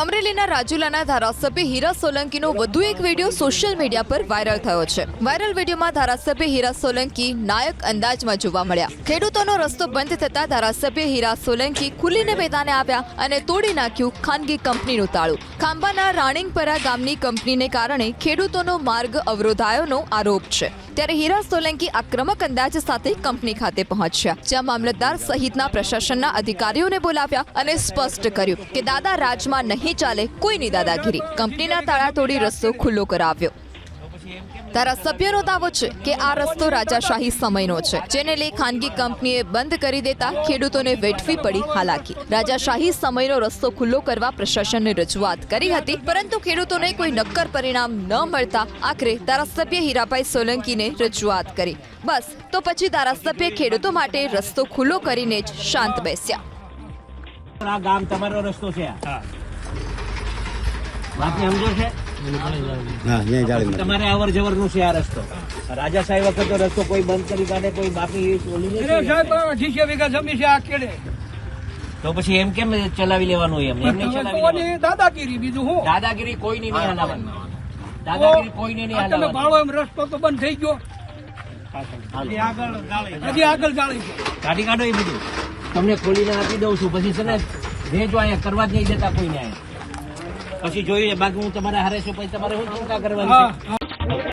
અમરેલીના રાજુલાના ધારાસભ્ય હીરા સોલંકીનો વધુ એક વીડિયો સોશિયલ મીડિયા પર વાયરલ થયો છે. વાયરલ વિડીયોમાં ધારાસભ્ય હીરા સોલંકી નાયક અંદાજમાં જોવા મળ્યા. ખેડૂતોનો રસ્તો બંધ થતા ધારાસભ્ય હીરા સોલંકી ખુલીને મેદાને આવ્યા અને તોડી નાખ્યું ખાનગી કંપનીનું તાળું. ખાંભાના રાણીંગપરા ગામની કંપનીને કારણે ખેડૂતોનો માર્ગ અવરોધાયોનો આરોપ છે. ત્યારે હીરા સોલંકી આક્રમક અંદાજ સાથે કંપની ખાતે પહોંચ્યા, જ્યાં મામલતદાર સહિતના પ્રશાસનના અધિકારીઓને બોલાવ્યા અને સ્પષ્ટ કર્યું કે દાદા રાજમાં નહીં ચાલે, કોઈની દાદાગીરી. કંપનીના તાળા તોડી રસ્તો ખુલ્લો કરાવ્યો. ધારાસભ્યનો દાવો છે કે આ રસ્તો રાજાશાહી સમયનો છે જેને લઈ ખાનગી કંપનીએ બંધ કરી દેતા ખેડૂતોને વેઠવી પડી હાલાકી. રાજાશાહી સમયનો રસ્તો ખુલ્લો કરવા પ્રશાસનને રજૂઆત કરી હતી પરંતુ ખેડૂતોને કોઈ નક્કર પરિણામ ન મળતા આખરે ધારાસભ્ય હીરાભાઈ સોલંકીને રજૂઆત કરી. બસ તો પછી ધારાસભ્ય ખેડૂતો માટે રસ્તો ખુલ્લો કરીને જ શાંત બેસ્યા. આ ગામ તમારો રસ્તો છે બાકી સમજો છે હા ત્યાં જાળી તમારે અવર જવરનું છે આ રસ્તો. રાજા સાહેબ વખત રસ્તો કોઈ બંધ કરી કાઢે કોઈ બાપી વીઘા જમી છે આ કેડે. તો પછી એમ કેમ ચલાવી લેવાનું એમ? ચલાવી દાદાગીરી બીજું હું. દાદાગીરી કોઈની નહીં હલાવવાની દાદાગીરી કોઈને નહીં તમે ભાળો એમ રસ્તો તો બંધ થઈ ગયો. હજી આગળ જાળી. છે. કાઢી કાઢો એ બધું. તમને ખોલીને આપી દઉં છું. પછી છે ને વેચવા અહીંયા કરવા જ નહીં જતા કોઈને અહીંયા પછી જોઈએ બાકી હું તમારે હારે છું પછી તમારે શું ચિંતા કરવાની